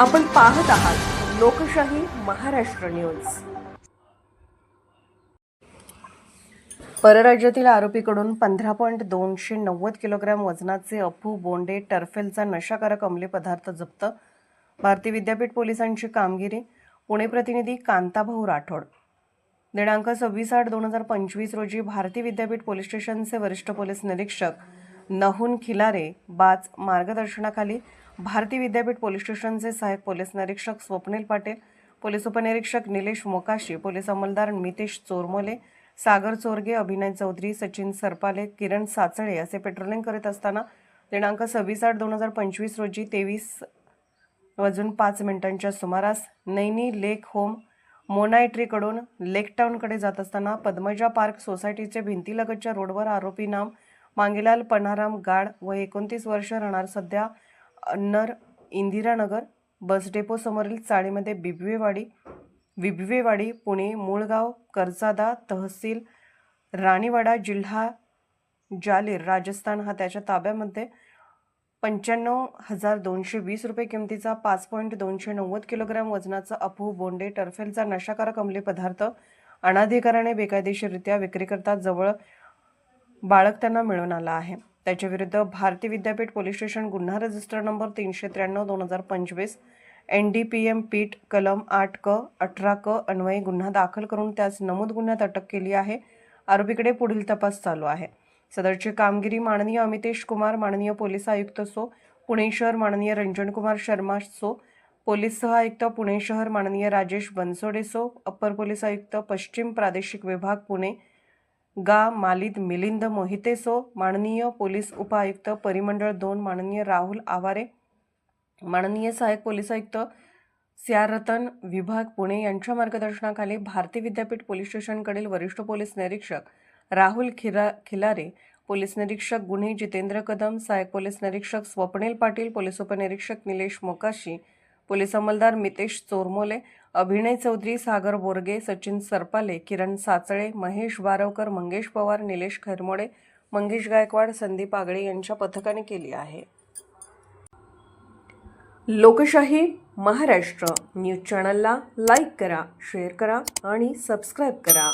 आपण पाहत आहात लोकशाही महाराष्ट्र न्यूज. परराज्यातील आरोपीकडून पंधरा पॉईंट दोनशे नव्वद किलोग्रॅम वजनाचे अफू बोंडे टर्फेलचा नशाकारक अंमली पदार्थ जप्त भारतीय विद्यापीठ पोलिसांची कामगिरी पुणे प्रतिनिधी कांताभाऊ राठोड. दिनांक सव्वीस आठ दोन हजार पंचवीस रोजी भारती विद्यापीठ पोलीस स्टेशनचे वरिष्ठ पोलीस निरीक्षक नहुन खिलारे बाज मार्गदर्शनाखाली भारती विद्यापीठ पोलीस स्टेशनचे सहाय्यक पोलीस निरीक्षक स्वप्नील पाटील पोलीस उपनिरीक्षक निलेश मोकाशी पोलीस अंमलदार मितेश चोरमोले सागर चोरगे अभिनय चौधरी सचिन सरपाले किरण साचळे असे पेट्रोलिंग करीत असताना दिनांक सव्वीस आठ दोन हजार पंचवीस रोजी तेवीस वाजून पाच मिनिटांच्या सुमारास नैनी लेक होम मोनायट्रीकडून लेक टाऊनकडे जात असताना पद्मजा पार्क सोसायटीचे भिंतीलगतच्या रोडवर आरोपी नाम मांगेलाल पन्हाराम गाड व एकोणतीस वर्ष राहणार सध्या अन्नर इंदिरानगर. बस डेपो समोरील चाळीमध्ये बिबवेवाडी बिबवेवाडी पुणे मूळगाव कर्जादा तहसील राणीवाडा जिल्हा जालीर राजस्थान हा त्याच्या ताब्यामध्ये पंच्याण्णव हजार दोनशे वीस रुपये किमतीचा पाच पॉईंट दोनशे नव्वद किलोग्रॅम वजनाचा अफू बोंडे टर्फेलचा नशाकारक अंमली पदार्थ अनाधिकाराने बेकायदेशीररित्या विक्रीकरता जवळ बाळगताना मिळून आला आहे. त्याच्याविरुद्ध भारतीय विद्यापीठ पोलीस स्टेशन गुन्हा रजिस्टर नंबर तीनशे त्र्याण्णव दोन हजार पंचवीस एन डी पी एम पीठ कलम आठ क अठरा क अन्वये गुन्हा दाखल करून त्यास नमूद गुन्ह्यात अटक केली आहे. आरोपीकडे पुढील तपास चालू आहे. सदरची कामगिरी माननीय अमितेश कुमार माननीय पोलीस आयुक्त सो पुणे शहर माननीय रंजनकुमार शर्मा सो पोलीस सह आयुक्त पुणे शहर माननीय राजेश बनसोडे सो अप्पर पोलीस आयुक्त पश्चिम प्रादेशिक विभाग पुणे गा मालिद मिलिंद मोहिते सो माननीय पोलीस उपआयुक्त परिमंडळ दोन माननीय राहुल आवारे माननीय सहाय्यक पोलीस आयुक्त सियारतन विभाग पुणे यांच्या मार्गदर्शनाखाली भारती विद्यापीठ पोलीस स्टेशनकडील वरिष्ठ पोलीस निरीक्षक राहुल खिरा खिलारे पोलीस निरीक्षक गुन्हे जितेंद्र कदम सहाय्यक पोलीस निरीक्षक स्वप्नील पाटील पोलीस उपनिरीक्षक निलेश मोकाशी पोलीस अंमलदार मितेश चोरमोले अभिनय चौधरी सागर बोरगे सचिन सरपाले किरण साचळे महेश बारवकर मंगेश पवार निलेश खैरमोडे मंगेश गायकवाड संदीप आगळे यांच्या पथकाने केली आहे. लोकशाही महाराष्ट्र न्यूज चॅनलला लाईक करा शेअर करा आणि सबस्क्राईब करा.